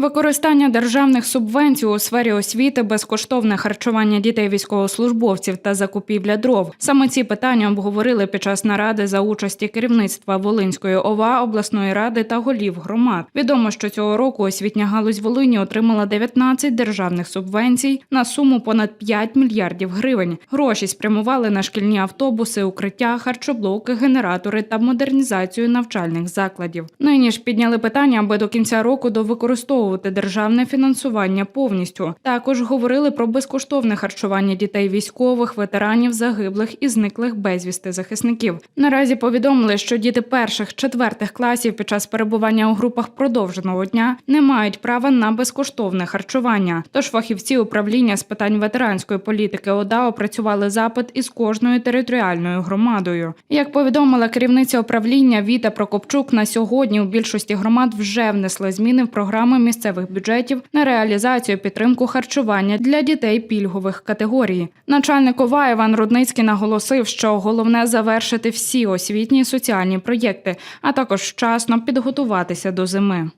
Використання державних субвенцій у сфері освіти, безкоштовне харчування дітей військовослужбовців та закупівля дров. Саме ці питання обговорили під час наради за участі керівництва Волинської ОВА, обласної ради та голів громад. Відомо, що цього року освітня галузь Волині отримала 19 державних субвенцій на суму понад 5 мільярдів гривень. Гроші спрямували на шкільні автобуси, укриття, харчоблоки, генератори та модернізацію навчальних закладів. Нині ж підняли питання, аби до кінця року довикористовувати державне фінансування повністю. Також говорили про безкоштовне харчування дітей військових, ветеранів, загиблих і зниклих безвісти захисників. Наразі повідомили, що діти перших четвертих класів під час перебування у групах продовженого дня не мають права на безкоштовне харчування. Тож фахівці управління з питань ветеранської політики ОДА опрацювали запит із кожною територіальною громадою. Як повідомила керівниця управління Віта Прокопчук, на сьогодні у більшості громад вже внесли зміни в програми місцевих бюджетів на реалізацію підтримку харчування для дітей пільгових категорій. Начальник ОВА Іван Рудницький наголосив, що головне завершити всі освітні і соціальні проєкти, а також вчасно підготуватися до зими.